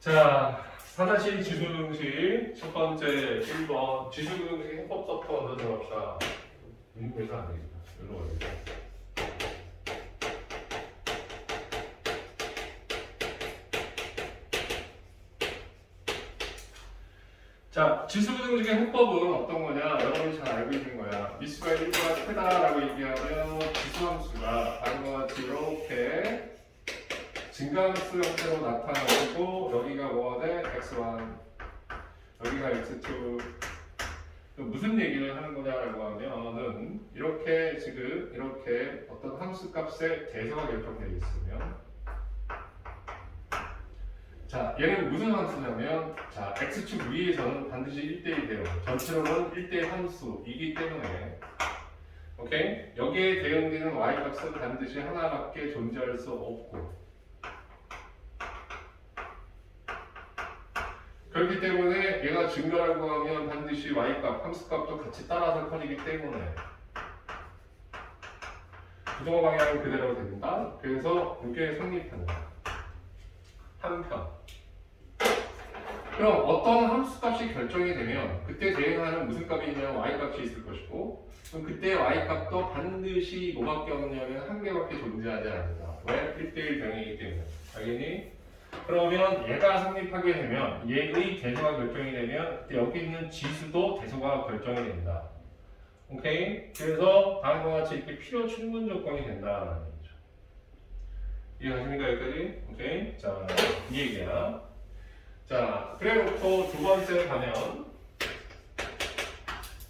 자, 사다시 지수등식 첫 번째 1번 지수등식 해법부터 먼저 들어갑시다. 미국에서 안 되겠다. 여기로 가야 겠다. 자, 지수등식의 해법은 어떤 거냐? 여러분이 잘 알고 있는 거야. 미수가 1보다 크다라고 얘기하면 지수함수가 다음과 같이 이렇게 증가함수 형태로 나타나고 여기가 뭐가 돼? x1 여기가 x2 그 무슨 얘기를 하는 거냐라고 하면은 이렇게 지금 이렇게 어떤 함수 값의 대소가 결정되어 있으면 자 얘는 무슨 함수냐면 자 x축 위에서는 반드시 1대1 돼요 전체로는 1대1 함수이기 때문에 오케이 여기에 대응되는 y 값은 반드시 하나밖에 존재할 수 없고 그렇기 때문에 얘가 증가라고 하면 반드시 y값, 함수값도 같이 따라서 커지기 때문에 부동호 방향은 그대로 된다. 그래서 이게 성립한다. 한편. 그럼 어떤 함수값이 결정이 되면 그때 대응하는 무슨 값이 있냐면 y값이 있을 것이고 그럼 그때 y값도 반드시 뭐밖에 없냐면 한 개밖에 존재하지 않는다. 왜? 1대1 병이기 때문에. 알겠니? 그러면 얘가 성립하게 되면 얘의 대소가 결정이 되면 여기 있는 지수도 대소가 결정이 된다. 오케이? 그래서 다음과 같이 이렇게 필요 충분 조건이 된다라는 얘기죠. 이해가십니까 여기까지? 오케이? 자, 이 얘기야. 자, 그래 놓고 두 번째 가면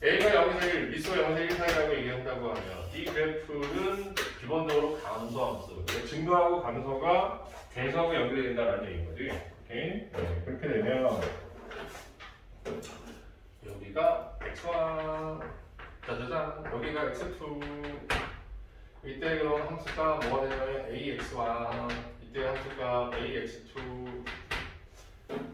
A가 0에서 1, 미수가 0에서 1 사이라고 얘기한다고 하면 이 그래프는 기본적으로 감소 함수. 증가하고 감소가 대소하고 연결이 된다라는 얘기인 거지. 오케이? 네, 그렇게 되면 여기가 x1 짜자잔 여기가 x2 이때 그럼 함수가 뭐가 되냐면 ax1 이때 함수가 ax2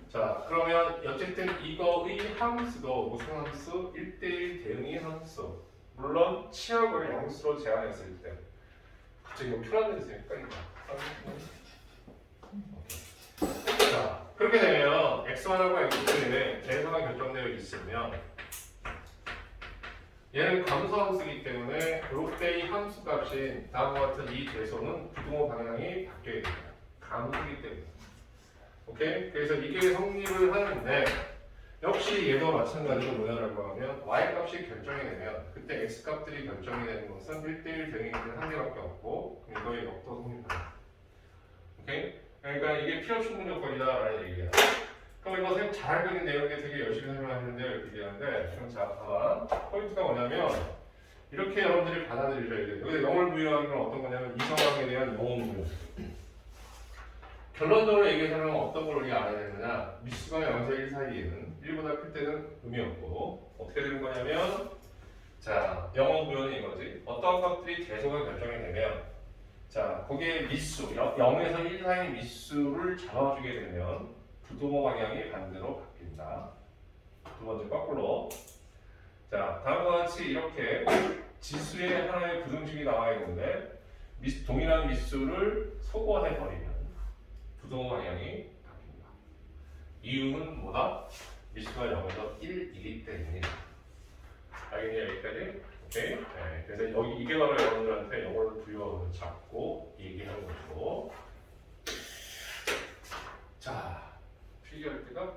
자 그러면 어쨌든 이거의 함수도 무슨 함수? 1대1 대응의 함수 물론 치역을 양수로 제한했을 때 갑자기 표란돼 있으니까 이거 자, 그렇게 되면 x1하고 x2에 대소가 결정되어 있으면 얘는 감소 함수이기 때문에 이때의 함수 값인 다음과 같은 이 대소는 부동호 방향이 바뀌어야 됩니다. 감소이기 때문에. 오케이? 그래서 이게 성립을 하는데 역시 얘도 마찬가지로 뭐냐라고 하면 y값이 결정이 되면 그때 x값들이 결정이 되는 것은 1대1 대응이 한 개밖에 없고 이거의 역도 성립한다. 오케이? 그러니까 이게 필요 충분 조건이다라는 얘기야. 그럼 이거 선생님 잘 알고 있는 내용에 되게 열심히 설명하는데 이렇게 얘기하는데 그럼 자 봐봐 포인트가 뭐냐면 이렇게 여러분들이 받아들이셔야 돼요. 여기 영을 부여하는 건 어떤 거냐면 이 상황에 대한 영어 부여. 결론적으로 얘기해서는 어떤 걸 우리가 알아야 되느냐 미수가 0에서 1 사이에는 1보다 클 때는 의미 없고 어떻게 되는 거냐면 자 영어 부여는 이거지 어떤 것들이 대소가 결정이 되면 자, 거기에 미수, 0 에서 1 사이 미수를 잡아주게 되면 부동호 방향이 반대로 바뀐다. 두 번째 거꾸로. 자, 다음과 같이 이렇게 지수의 하나의 부등식이 나와 있는데 미, 동일한 미수를 소거해 버리면 부동호 방향이 바뀐다. 이유는 뭐다? 미수가 0에서 1이기 때문이다. 알겠냐 여기까지? 오케이? 네, 그래서 여기 이게 바로 여러분들한테 영어를 부여를 잡고 얘기하는 것이고 자 필기할 때가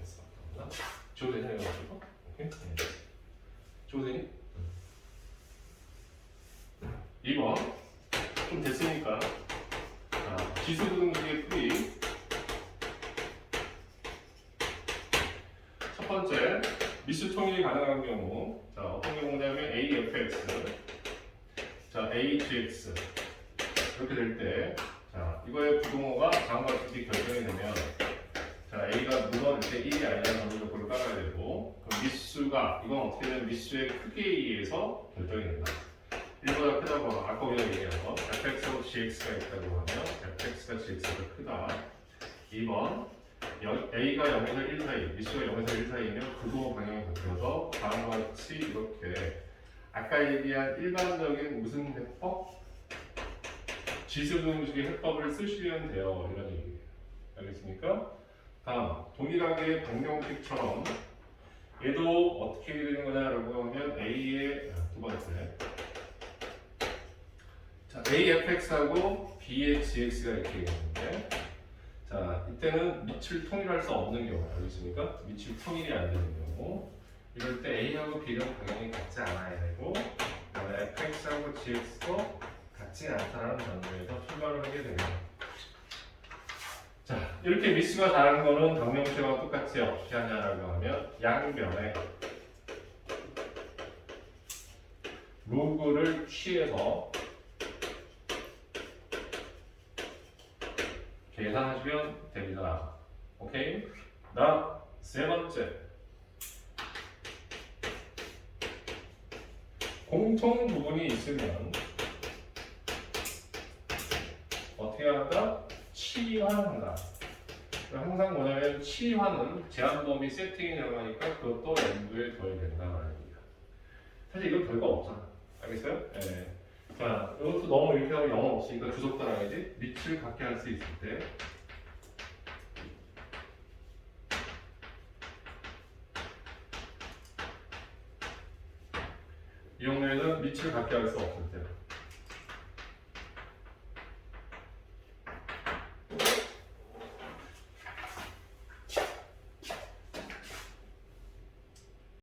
했어 맞나? 조대니 해가지고? 네. 조대니? 2번 좀 됐으니까 자, 지수부등식의 풀이 첫 번째 미수 통일이 가능한 경우 자 어떤 경우냐면 AFX 자 AGX 이렇게 될때자 이거의 부동호가 다음과 같이 결정이 되면 자 A가 물론 이렇게 1이 아니라는 전제 조건을 깔아야 되고 그럼 미수가 이건 어떻게 되면 미수의 크기에 의해서 결정이 된다 1보다 크다고 하면 아까 우리가 얘기한 거 fx하고 gx가 있다고 하면 fx가 gx보다 크다 2번 여- A가 0에서 1 사이, 미수가 0에서 1 사이면 부동호 방향이 바뀌어서 다음과 같이 이렇게 아까 얘기한 일반적인 무슨 해법? 지수등식의 해법을 쓰시면 돼요. 이런 얘기예요. 알겠습니까? 다음 동일하게 방정식처럼 얘도 어떻게 되는 거냐라고 하면 a의 두 번째 자 afx하고 b의 gx가 이렇게 있는데 자 이때는 밑을 통일할 수 없는 경우 알겠습니까? 밑이 통일이 안 되는 경우 이럴 때 a하고 b는 당연히 같지 않아야 되고 그다음에 fx하고 gx도 같지 않다라는 전제에서 출발을 하게 됩니다. 자, 이렇게 미스가 다른 거는 방정식과 똑같이 어떻게 하냐라고 하면 양변에 로그를 취해서 계산하시면 됩니다. 오케이? 나 세 번째 공통 부분이 있으면 어떻게 한다? 치환한다. 항상 뭐냐면 치환은 제한 범위 세팅이 들어가니까 그것도 연구에 더해된다 말입니다. 사실 이건 별거 없잖아. 알겠어요? 예. 자, 이것도 너무 이렇게 하면 영어 없으니까 주석 따라가야지. 밑을 갖게 할 수 있을 때. 이 경우에는 밑을 갖게 할 수 없을 때.